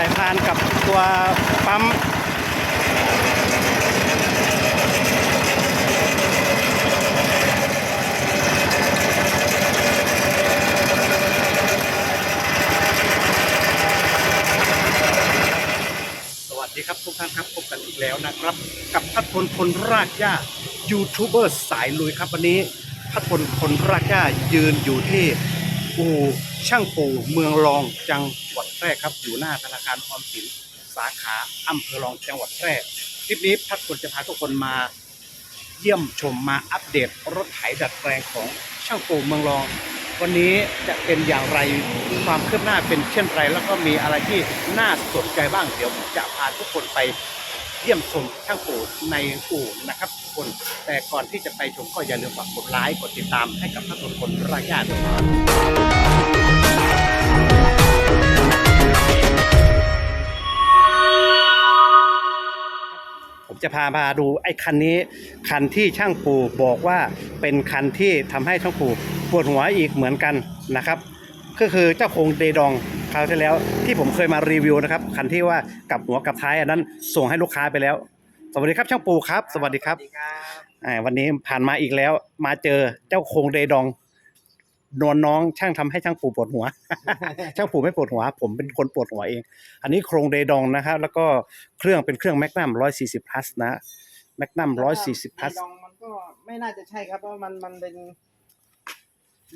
ายพานกับตัวปั๊มสวัสดีครับทุกท่านครับพบกันอีกแล้วนะครับ กับพัดพลคนรากหญ้ายูทูบเบอร์สายลุยครับวันนี้พัดพลคนรากหญ้ายืนอยู่ที่ อู่ช่างปูเมืองรองจังหวัดแพร่ครับ อยู่หน้าธนาคารออมสินสาขาอำเภอรองจังหวัดแพร่คลิปนี้พัดพลจะพาทุกคนมา เยี่ยมชมมาอัปเดตรถไถดัดแปลงของช่างปูเมืองรอง วันนี้จะเป็นอย่างไรความคืบหน้าเป็นเช่นไร แล้วก็มีอะไรที่น่าสนใจบ้างเดี๋ยวผมจะพาทุกคนไป เยี่ยมชมช่างปูในอู่นะครับทุกคน แต่ก่อนที่จะไปชมก็อย่าลืมฝากกดไลค์กดติดตามให้กับท่านทุกคนรายญาติด้วยนะผมจะพามาดูไอ้คันนี้ คันที่ช่างปูบอกว่าเป็นคันที่ทำให้ช่างปูปวดหัวอีกเหมือนกันนะครับ ก็คือเจ้าโคงเดดอง คราวที่แล้วที่ผมเคยมารีวิวนะครับคันที่ว่ากลับหัวกลับท้ายอันนั้นส่งให้ลูกค้าไปแล้ว สวัสดีครับช่างปูครับ สวัสดีครับสวัสดีครับอ่าวันนี้ผ่านมาอีกแล้ว มาเจอเจ้าโครงเดดองนวลน้องช่างทำให้ช่างปูปวดหัว ช่างปูไม่ปวดหัว ผมเป็นคนปวดหัวเอง อันนี้โครงเดดองนะครับแล้วก็เครื่องเป็นเครื่องแมกนัม140 plus นะแมกนัม140 plus ดองมันก็ไม่น่าจะใช่ครับเพราะมันมันเป็น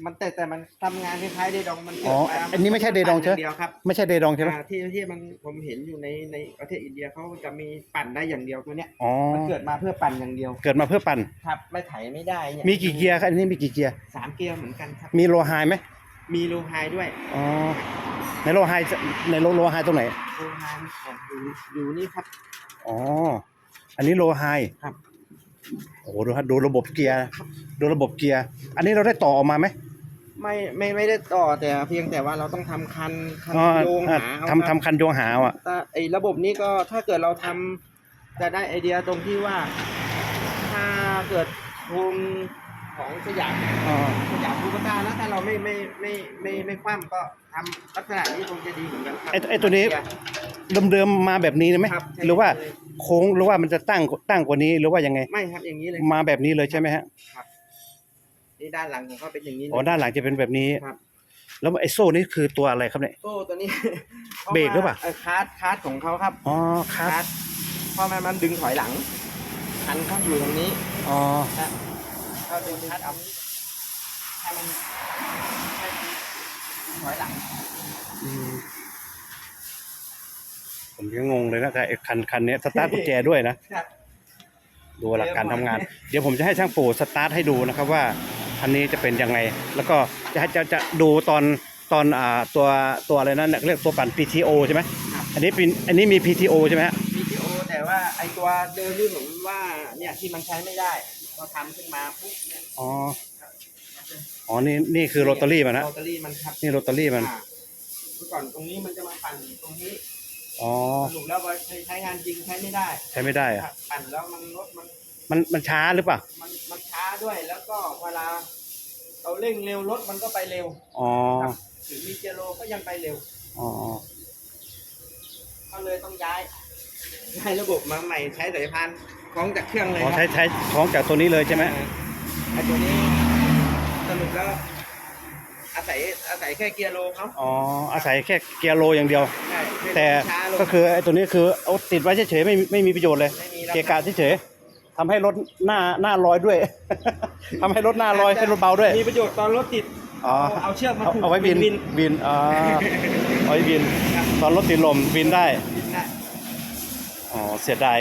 มันแต่แต่มันทำงานคล้ายๆเดดองมันเกิอ๋อดมาอันนี้ไม่ใช่เดดองใช่ไหมเดียวครับไม่ใช่เดดองใช่ไหมอ่าที่ที่มันผมเห็นอยู่ในในประเทศอินเดียเขาจะมีปั่นได้อย่างเดียวตัวเนี้ยอ๋อมันเกิดมาเพื่อปั่นอย่างเดียวเกิดมาเพื่อปั่น ครับไม่ไถไม่ได้เนี่ยมีกี่เกียร์ครับอันนี้มีกี่เกียร์ สามเกียร์เหมือนกันครับ มีโลไฮไหมมีโลไฮด้วยอ๋อในโลไฮจะในโลโลไฮตรงไหน โลไฮของอยู่อยู่นี่ครับ อ๋อ อันนี้โลไฮครับ โอ้โหดูครับดูระบบเกียร์ ดูระบบเกียร์ อันนี้เราได้ต่อออกมาไหม ไม่ไม่ไม่ได้ต่อแต่เพียงแต่ว่าเราต้องทำคันคันอ๋อโยงอะหาเอาทำครับทำคันโยงหาอะ แต่ไอ้ระบบนี้ก็ถ้าเกิดเราทำจะได้ไอเดียตรงที่ว่า ถ้าเกิดโครงของสยามอ๋อ สยามภูมิตานะถ้าเราไม่ไม่ไม่ไม่ไม่คว่ำก็ทำลักษณะนี้คงจะดีเหมือนกันครับไอ้ไอ้ตัวนี้เดิมๆมาแบบนี้ไหมครับใช่ หรือว่าเลยโค้งหรือว่ามันจะตั้งตั้งกว่านี้หรือว่ายังไง ไม่ครับอย่างนี้เลยมาแบบนี้เลยใช่ไหมฮะ นี่ด้านหลังของเขาเป็นอย่างนี้เลยอ๋อด้านหลังจะเป็นแบบนี้ ครับแล้วไอ้โซ่นี่คือตัวอะไรครับเนี่ย โซ่ตัวนี้ เบรกหรือเปล่าคาร์ดคาร์ดของเขาครับอ๋อครับ ดเพราะมันมันดึงถอยหลังคันเขาอยู่ตรงนี้อ๋อนะเขาดึงคัดเอาให้มันให้มันถอยหลังอืมผมยังงงเลยนะแต่ไอ้คันคันเนี้ยสตาร์ทกุญแจด้วยนะ ครับ ดูหลักการทำงาน เดี๋ยวผมจะให้ช่างปู่สตาร์ทให้ดูนะครับว่า คันนี้จะเป็นยังไง แล้วก็จะจะจะดูตอนตอนอ่าตัวตัวอะไรนั่นเรียกตัวปั่น PTO ใช่ไหมครับอันนี้เป็นอันนี้มี PTO ใช่ไหมฮะวิดีโอแต่ว่าไอตัวเดิมที่ผมว่าเนี่ยที่มันใช้ไม่ได้พอทำขึ้นมาปุ๊บเนี่ยอ๋อ อ๋อ นี่นี่คือโรตารี่มันนะโรตารี่มันครับนี่โรตารี่มัน อ่าเมื่อก่อนตรงนี้มันจะมาปั่นอยู่ตรงนี้อ๋อ สรุปแล้วว่าใช้งานจริงใช้ไม่ได้ ใช้ไม่ได้คอะรับปั่นแล้วมันรถมัน มันมันช้าหรือเปล่า มันมันช้าด้วยแล้วก็เวลาเราเร่งเร็วรถมันก็ไปเร็วอ๋อ ครับถึงมีเจโรก็ยังไปเร็ว อ๋อ ก็เลยต้องย้ายย้ายระบบมาใหม่ใช้สายพานคล้องจากเครื่องเลยอ๋อครัใช้ใช้ของจากตัวนี้เลยใช่ไหมเออไอตัวนี้สรุปแล้วอาศัยอาศัยแค่เกียร์โลเขาอ๋อ อาศัยแค่เกียร์โลอย่างเดียว ใช่ให้แต่ช้าลง ก็คือไอ้ตัวนี้คือเอาติดไว้เฉยๆไม่ไม่มีประโยชน์เลย ไม่มีเกะกะเฉยๆ ทำให้รถหน้าหน้าลอยด้วยทำให้รถหน้าลอยให้รถเบาด้วย มีประโยชน์ตอนรถติดอ๋อเอาเอาเชือกมาเอาผูกเอาไว้บินบินบินอ๋อเอาไว้บินครับตอนรถติดลมบินได้บินได้อ๋อเสียดาย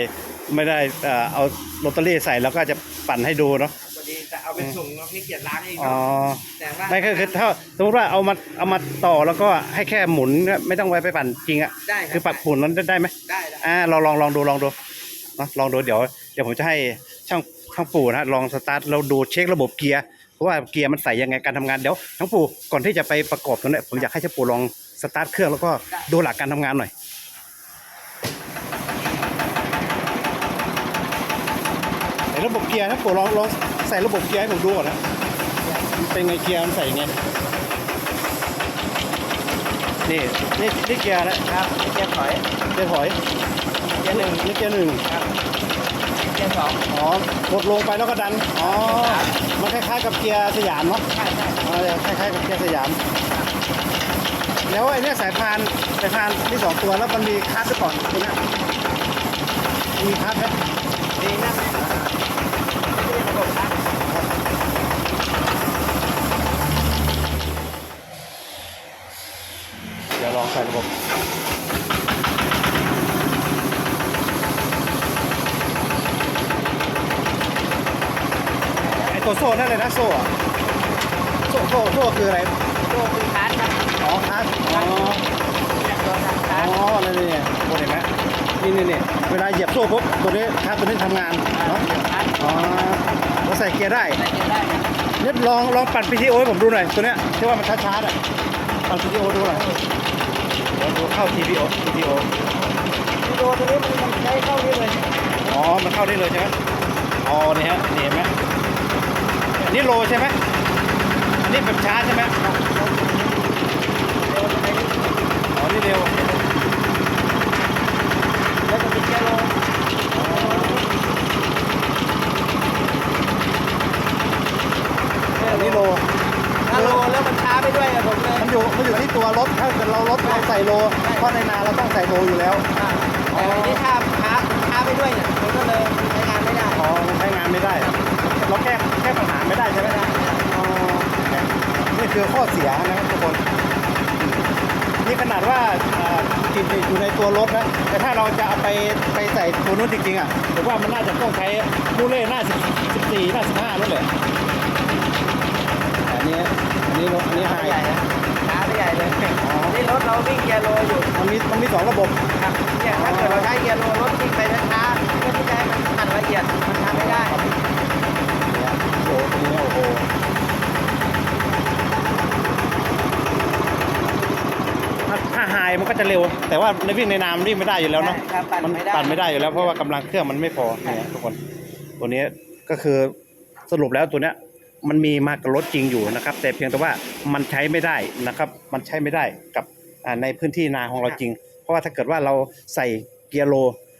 ไม่ได้เอ่อเอาลอตเตอรี่ใส่แล้วก็จะปั่นให้ดูเนาะพอดีจะเอาไปส่งเราให้เกียรติร้านเองอ๋อเนาะแต่ว่าไม่คือคือถ้าสมมติว่าเอามาเอามาต่อแล้วก็ให้แค่หมุนไม่ต้องไว้ไปปั่นจริงอะได้รับคือปรับหมุนนั้นได้ไหมได้ได้อ่าลองลองลองดูลองดูเนาะลองดูเดี๋ยว เดี๋ยวผมจะให้ช่างช่างปู่นะลองสตาร์ทเราดูเช็คระบบเกียร์เพราะว่าเกียร์มันใส่ยังไงการทำงานเดี๋ยวช่างปู่ก่อนที่จะไปประกอบตรงเนี้ยผมอยากให้ช่างปู่ลองสตาร์ทเครื่องแล้วก็ดูหลักการทำงานหน่อยในระบบเกียร์ช่างปู่ลองลองใส่ระบบเกียร์ให้ผมดูก่อนนะมันเป็นไงเกียร์มันใส่ยังไงนี่นี่นี่เกียร์นะครับเกียร์ถอยเกียร์ถอยเกียร์หนึ่งนี่เกียร์หนึ่งครับเกียร์สองอ๋อกดลงไปแล้วก็ดัน อ๋อ มันคล้ายๆกับเกียร์สยามเนาะใช่ใช่อ๋อคล้ายๆกับเกียร์สยาม แล้วไอ้เนี่ยสายพานสายพานที่สองตัวแล้วมันมีคลัตช์ด้วยก่อนตัวเนี้ยมีคลัตช์ไหมดีนะไม่ใช่ระบบคัดเดี๋ยวลองใส่ระบบไอ้ตัว โซ่นั่นเลยนะโซ่อะโซ่โซ่โซ่คืออะไรตัวคือคัดครับอ๋อคลัตช์อ๋อเนี่ยตัวคัดคัอ๋ดอนี่นี่นี่โคตรเห็นไหมนี่นี่นี่เวลาเหยียบโซ่ปุ๊บตัวนี้คลัตช์ตัวนี้ทำงานเนาะคัดอ๋อเราใส่เกียร์ได้ใส่เกียร์ได้ครับเนี่ยลองลองปั่น PTO ให้ผมดูหน่อยตัวเนี้ยที่ว่ามันช้าๆน่ะปั่น PTO ดูหน่อยเดี๋ยวดูเข้า TPO PTO ตัวตัวนี้มันมันใช้เข้านี่เลยอ๋อมันเข้าได้เลยใช่ไหมอ๋อนี่ฮะนี่เห็นไหม อันนี้โลใช่ไหมอันนี้แบบช้าใช่ไหม เร็วไปนี่ อ๋อ นี่เร็ว แล้วจะมีเกียร์โล อันนี้โล ถ้าโลแล้วมันช้าไปด้วยอะผมเลย มันอยู่ มันอยู่ที่ตัวรถ ถ้าเกิดเรารถเราใส่โล เพราะในนาเราต้องใส่โลอยู่แล้ว อ่าแต่อันนี้ถ้าช้าช้าไปด้วยเนี่ยมันก็เลยใช้งานไม่ได้ อ๋อ มันใช้งานไม่ได้ เรา แก้แก้ปัญหาไม่ได้ใช่ไหมไม่ได้อ๋อนี่คือข้อเสียนะครับทุกคน นี่ขนาดว่าอ่าติดอยู่ในตัวรถนะ แต่ถ้าเราจะเอาไปไปใส่ตัวนู้นจริงๆอะผมว่ามันน่าจะต้องใช้มูเล่หน้าสิบสิบสี่หน้าสิบห้านั่นแหละอันนี้อันนี้รถอันนี้ช้าไฮไปใหญ่นะช้าไปใหญ่เลยอ๋อนี่รถเราวิ่งเกียร์โลอยู่มันมีมันมีสองระบบครับเนี่ยถ้าเกิดเราใช้เกียร์โลรถวิ่งไปช้าๆเพื่อที่จะให้มันอัดละเอียดมันทำไม่ได้ เนี่ยโอ้โหตัวนี้โอ้โหถ้าถ้าไฮมันก็จะเร็ว แต่ว่าในวิ่งในน้ำวิ่งไม่ได้อยู่แล้วเนาะครับปั่นมันไม่ได้ ปั่นไม่ได้อยู่แล้วเพราะว่ากำลังเครื่องมันไม่พอเนี่ยทุกคนตัวนี้ก็คือสรุปแล้วตัวเนี้ยมันมีมากับรถจริงอยู่นะครับ แต่เพียงแต่ว่ามันใช้ไม่ได้นะครับ มันใช้ไม่ได้กับอ่าในพื้นที่นาของเราจริง เพราะว่าถ้าเกิดว่าเราใส่เกียร์โล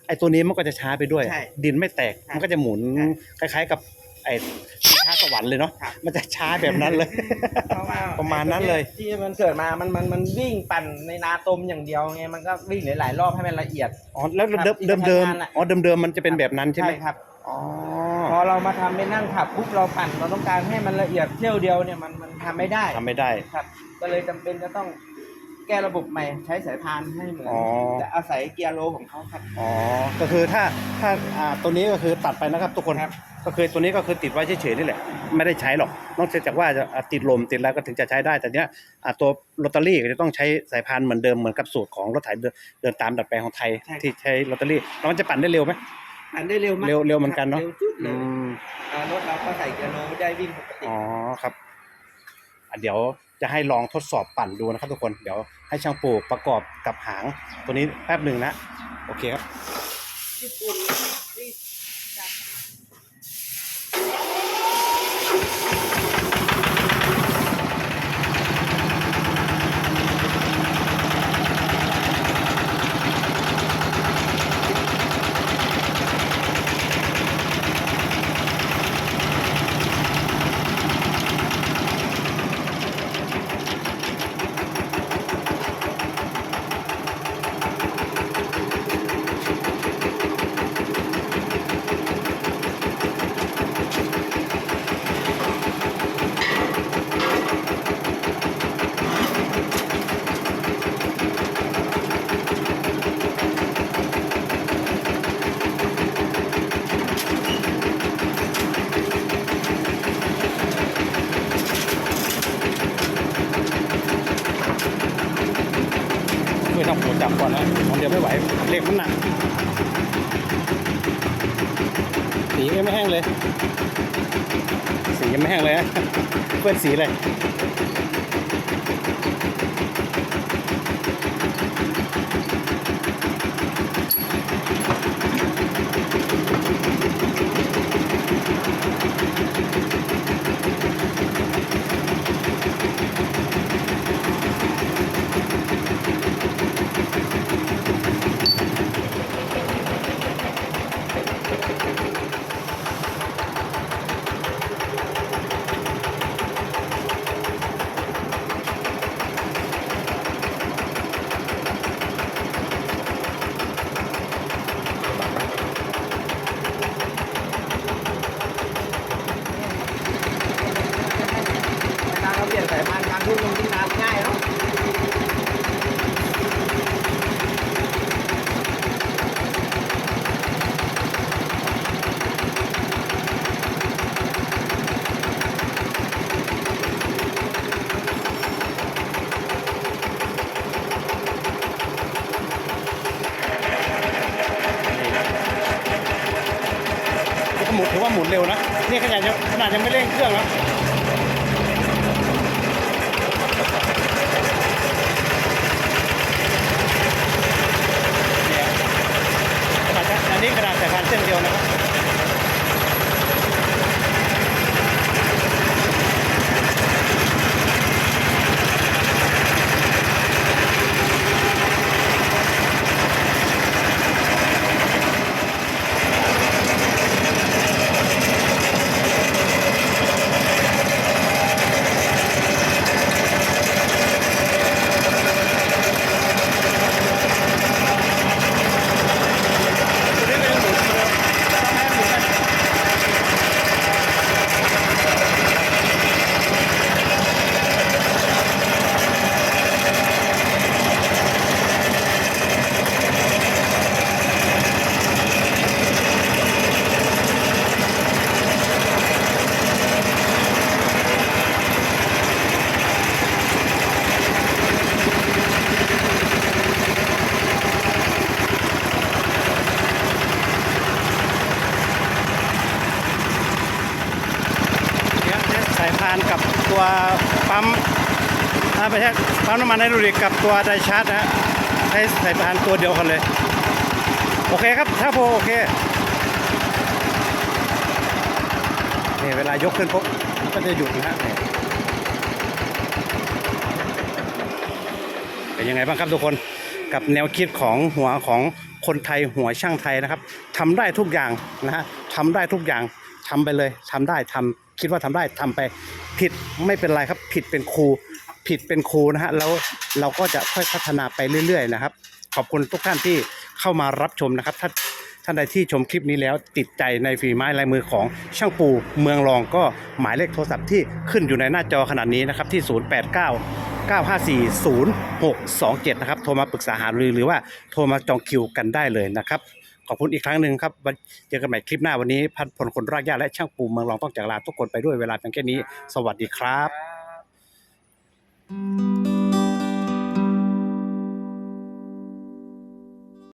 ไอ้ตัวนี้มันก็จะช้าไปด้วย ใช่ดินไม่แตกครับมันก็จะหมุนคล้ายๆกับไอ้ช้าสวรรค์เลยเนาะครับมันจะช้าแบบนั้นเลยเพราะว่าประมาณนั้นเลย ที่มันเกิดมา มันมันมันวิ่งปั่นในนาตมอย่างเดียวไงมันก็วิ่งหลายๆรอบให้มันละเอียดอ๋อแล้วครับเดิมที่เดิมใช้เดิมงานน่ะอ๋อเดิมเดิมมันจะเป็นแบบนั้นใช่ไหมครับอ๋อพอเรามาทำเป็นนั่งขับปุ๊บเราปั่นเราต้องการให้มันละเอียดเที่ยวเดียวเนี่ยมันมันทำไม่ได้ทำไม่ได้ครับ ก็เลยจำเป็นจะต้องแก้ระบบใหม่ใช้สายพานให้เหมือนอ๋อ จะอาศัยเกียร์โลของเขาครับ อ๋อ ก็คือถ้าถ้าอ่าตัวนี้ก็คือตัดไปนะครับ ทุกคน ครับ ก็คือตัวนี้ก็คือติดไว้เฉยๆนี่แหละ ไม่ได้ใช้หรอก นอกจากว่าจะอ่าติดลมติดอะไรก็ถึงจะใช้ได้ แต่เนี้ยอ่าตัวลอตเตอรี่ก็จะต้องใช้สายพานเหมือนเดิมเหมือนกับสูตรของรถไถเดินเดินตามดัดแปลงของไทยใช่ครับที่ใช้ลอตเตอรี่แล้วมันจะปั่นได้เร็วไหมปั่นได้เร็วมากเร็วเร็วเหมือนกันเนอะเร็วจุดเลอืยม อ่ารถเราก็ใส่เกียร์โลได้วิ่งปกติ อ๋อครับอะเดี๋ยว จะให้ลองทดสอบปั่นดูนะครับทุกคนเดี๋ยวให้ช่างปูประกอบกับหางตัวนี้แป๊บหนึ่งนะ โอเคครับ ญี่ปุ่นที่จาก ช่วยทำหัวจับก่อนนะของเดียวไม่ไหวเหล็กมันหนัก สียังไม่แห้งเลย สียังไม่แห้งเลยนะเปื้อนสีเลย พูดตรงที่น้ำง่ายเนาะหมุนถือว่าหมุนเร็วนะ นี่ขนาดยังขนาดยังไม่เร่งเครื่องนะ นี้ขนาดสายพานเส้นเดียวนะครับ พานกับตัวปั๊มอ่าไม่ใช่ปั๊มน้ำมันไฮดรอลิกกับตัวไดชาร์จนะฮะใช้สายพานตัวเดียวกันเลย โอเคครับถ้าโพโอเคนี่เวลายกขึ้นปุ๊บมันก็จะหยุดนะฮะนี่เป็นยังไงบ้างครับทุกคนกับแนวคิดของหัวของคนไทยหัวช่างไทยนะครับทำได้ทุกอย่างนะฮะทำได้ทุกอย่างทำไปเลยทำได้ทำ คิดว่าทำได้ทำไป ผิดไม่เป็นไรครับ ผิดเป็นครู ผิดเป็นครูนะฮะแล้วเราก็จะค่อยพัฒนาไปเรื่อย ๆ นะครับ ขอบคุณทุกท่านที่เข้ามารับชมนะครับถ้าท่านใดที่ชมคลิปนี้แล้วติดใจในฝีไม้ลายมือของช่างปูเมืองรองก็หมายเลขโทรศัพท์ที่ขึ้นอยู่ในหน้าจอขนาดนี้นะครับที่ 089 954 0627 นะครับ โทรมาปรึกษาหารือหรือว่าโทรมาจองคิวกันได้เลยนะครับ ขอบคุณอีกครั้งหนึ่งครับเจอกันใหม่คลิปหน้าวันนี้พันพลคนรากหญ้าและช่างปูเมืองรองต้องจากลาทุกคนไปด้วยเวลาเพียงแค่นี้ สวัสดีครับครับ